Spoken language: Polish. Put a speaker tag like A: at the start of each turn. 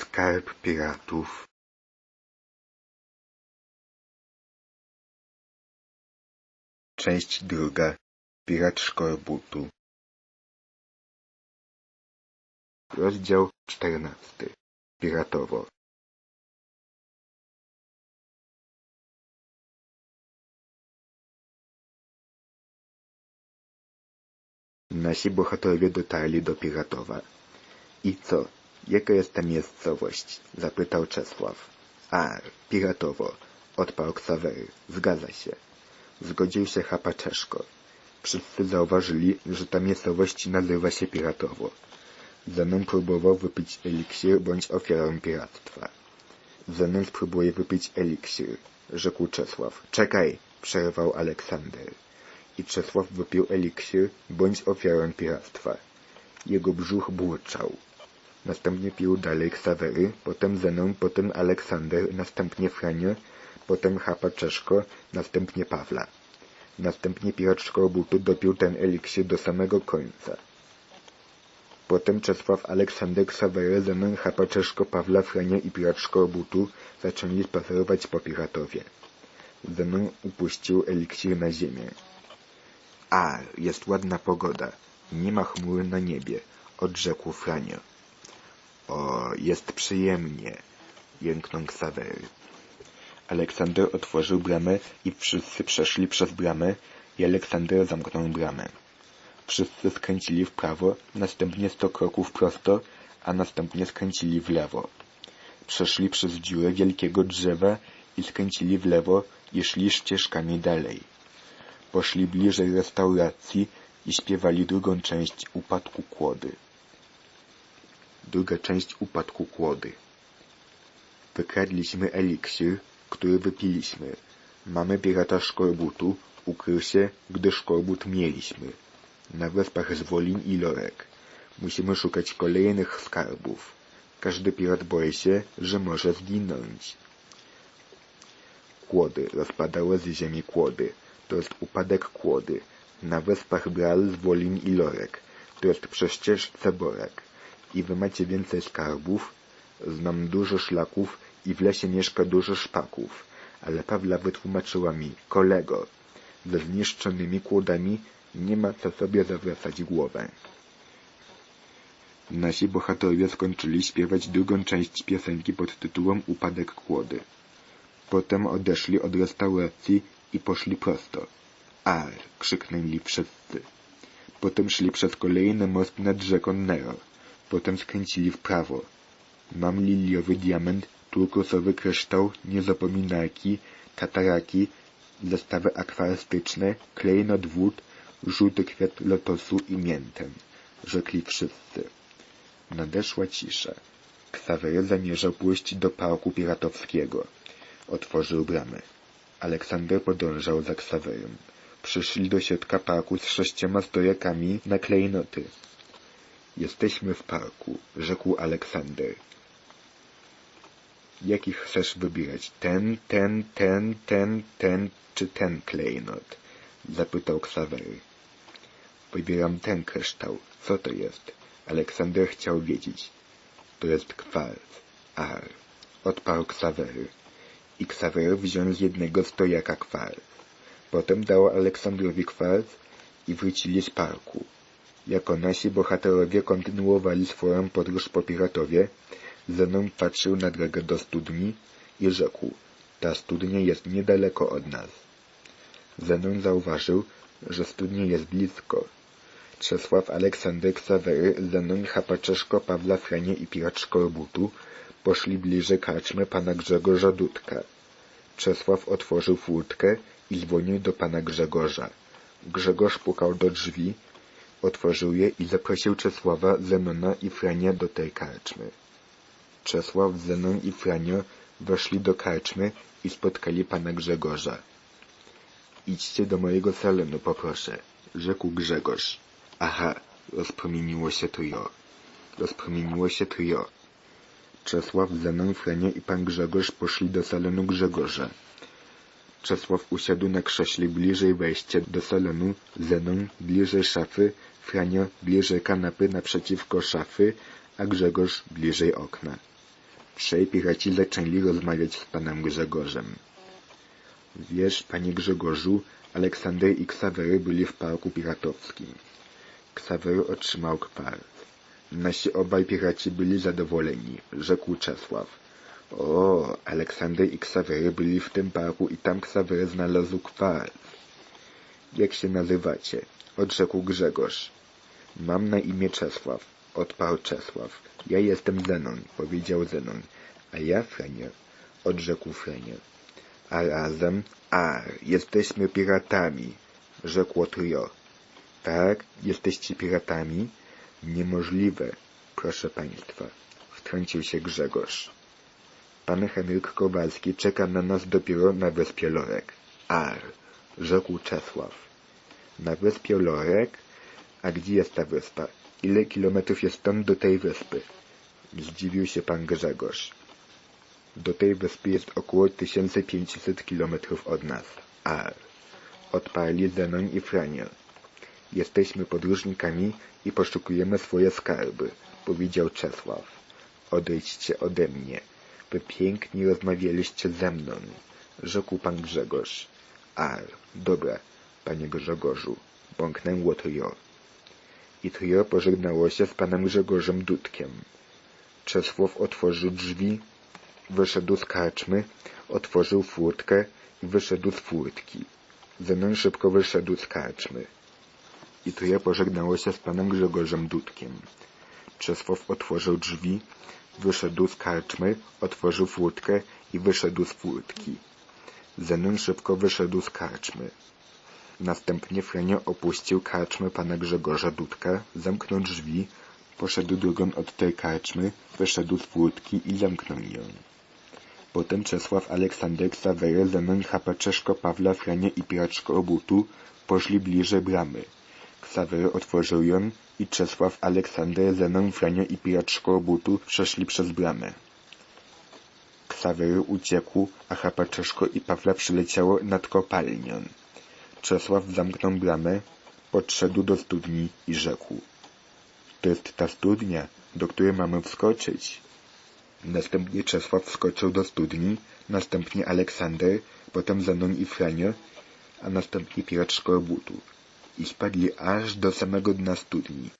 A: Skarb piratów. Część druga. Pirat Szkorbutu. Rozdział czternasty. Piratowo. Nasi bohaterowie dotarli do Piratowa. I co? Jaka jest ta miejscowość? Zapytał Czesław. A, Piratowo, odparł Ksawery. Zgadza się. Zgodził się Chapaczeszko. Wszyscy zauważyli, że ta miejscowość nazywa się Piratowo. Zenon próbował wypić eliksir bądź ofiarą piractwa. Zenon spróbuje wypić eliksir, rzekł Czesław. Czekaj, przerwał Aleksander. I Czesław wypił eliksir bądź ofiarą piractwa. Jego brzuch burczał. Następnie pił dalej Ksawery, potem Zenon, potem Aleksander, następnie Franio, potem Chapa Czeszko, następnie Pawla. Następnie pirat Szkorbutu dopił ten eliksir do samego końca. Potem Czesław, Aleksander, Ksawery, Zenon, Chapa Czeszko, Pawla, Franio i pirat Szkorbutu zaczęli spacerować po piratowie. Zenon upuścił eliksir na ziemię. A, jest ładna pogoda. Nie ma chmur na niebie, odrzekł Franio. O, jest przyjemnie, jęknął Ksawery. Aleksander otworzył bramę i wszyscy przeszli przez bramę i Aleksander zamknął bramę. Wszyscy skręcili w prawo, następnie sto kroków prosto, a następnie skręcili w lewo. Przeszli przez dziurę wielkiego drzewa i skręcili w lewo i szli ścieżkami dalej. Poszli bliżej restauracji i śpiewali drugą część upadku kłody. Druga część upadku kłody. Wykradliśmy eliksir, który wypiliśmy. Mamy pirata Szkorbutu, ukrył się, gdy Szkorbut mieliśmy. Na wyspach Zwolin i Lorek. Musimy szukać kolejnych skarbów. Każdy pirat boi się, że może zginąć. Kłody rozpadały z ziemi kłody. To jest upadek kłody. Na wyspach Bral, Zwolin i Lorek. To jest przy ścieżce Borek. I wy macie więcej skarbów? Znam dużo szlaków i w lesie mieszka dużo szpaków. Ale Pawla wytłumaczyła mi, kolego, ze zniszczonymi kłodami nie ma co sobie zawracać głowę. Nasi bohaterowie skończyli śpiewać drugą część piosenki pod tytułem Upadek kłody. Potem odeszli od restauracji i poszli prosto. Ar! krzyknęli wszyscy. Potem szli przez kolejny most nad rzeką Nero. Potem skręcili w prawo. Mam liliowy diament, turkusowy kryształ, niezapominajki, tataraki, zestawy akwarystyczne, klejnot wód, żółty kwiat lotosu i miętę, rzekli wszyscy. Nadeszła cisza. Ksawery zamierzał pójść do parku piratowskiego. Otworzył bramę. Aleksander podążał za Ksawerem. Przyszli do środka parku z sześcioma stojakami na klejnoty. Jesteśmy w parku, rzekł Aleksander. Jaki chcesz wybierać? Ten, ten, ten, ten, ten czy ten klejnot? Zapytał Ksawery. Wybieram ten kryształ. Co to jest? Aleksander chciał wiedzieć. To jest kwarc. Ar. Odparł Ksawery. I Ksawery wziął z jednego stojaka kwarc. Potem dał Aleksandrowi kwarc i wrócili z parku. Jako nasi bohaterowie kontynuowali swoją podróż po piratowie, Zenon patrzył na drogę do studni i rzekł, ta studnia jest niedaleko od nas. Zenon zauważył, że studnia jest blisko. Czesław, Aleksander, Ksawery, Zenon, Chapaczeszko, Pawla, Frenie i pirat Szkorbutu poszli bliżej karczmy pana Grzegorza Dudka. Czesław otworzył furtkę i dzwonił do pana Grzegorza. Grzegorz pukał do drzwi, otworzył je i zaprosił Czesława, Zenona i Frania do tej karczmy. Czesław, Zenon i Franio weszli do karczmy i spotkali pana Grzegorza. Idźcie do mojego salonu, poproszę, rzekł Grzegorz. Aha, rozpromieniło się trio. Rozpromieniło się trio. Czesław, Zenon, Franio i pan Grzegorz poszli do salonu Grzegorza. Czesław usiadł na krześle bliżej wejścia do salonu, Zenon bliżej szafy, Franio bliżej kanapy naprzeciwko szafy, a Grzegorz bliżej okna. Trzej piraci zaczęli rozmawiać z panem Grzegorzem. Wiesz, panie Grzegorzu, Aleksander i Ksawery byli w parku piratowskim. Ksawery otrzymał kwar. Nasi obaj piraci byli zadowoleni, rzekł Czesław. O, Aleksander i Ksawery byli w tym parku i tam Ksawery znalazł kwar. Jak się nazywacie? Odrzekł Grzegorz. Mam na imię Czesław, odparł Czesław. Ja jestem Zenon, powiedział Zenon. A ja Frenier, odrzekł Frenier. A razem, a, jesteśmy piratami, rzekło trio. Tak, jesteście piratami? Niemożliwe, proszę państwa, wtrącił się Grzegorz. Pan Henryk Kowalski czeka na nas dopiero na wyspie Lorek. Ar, rzekł Czesław. Na wyspie Lorek? A gdzie jest ta wyspa? Ile kilometrów jest stąd do tej wyspy? Zdziwił się pan Grzegorz. Do tej wyspy jest około 1500 kilometrów od nas. Ar. Odparli Zenon i Franiel. Jesteśmy podróżnikami i poszukujemy swoje skarby, powiedział Czesław. Odejdźcie ode mnie. Wy pięknie rozmawialiście ze mną, rzekł pan Grzegorz. Ar, dobra, panie Grzegorzu, bąknęło trio. I trio pożegnało się z panem Grzegorzem Dudkiem. Czesław otworzył drzwi, wyszedł z karczmy, otworzył furtkę i wyszedł z furtki. Zenon szybko wyszedł z karczmy. I trio pożegnało się z panem Grzegorzem Dudkiem. Czesław otworzył drzwi, wyszedł z karczmy, otworzył furtkę i wyszedł z furtki. Zenon szybko wyszedł z karczmy. Następnie Frenio opuścił karczmę pana Grzegorza Dudka, zamknął drzwi, poszedł drugą od tej karczmy, wyszedł z furtki i zamknął ją. Potem Czesław Aleksander Ksawery, Zenon Chapaczeszko, Pawla, Frenie i Piraczko Obutu poszli bliżej bramy. Ksawery otworzył ją i Czesław Aleksander, Zenon, Franio i Piraczko Obutu przeszli przez bramę. Ksawery uciekł, a Chapaczeszko i Pawla przyleciało nad kopalnią. Czesław zamknął bramę, podszedł do studni i rzekł. To jest ta studnia, do której mamy wskoczyć. Następnie Czesław wskoczył do studni, następnie Aleksander, potem Zenon i Franio, a następnie Pirat Szkorbutu i spadli aż do samego dna studni.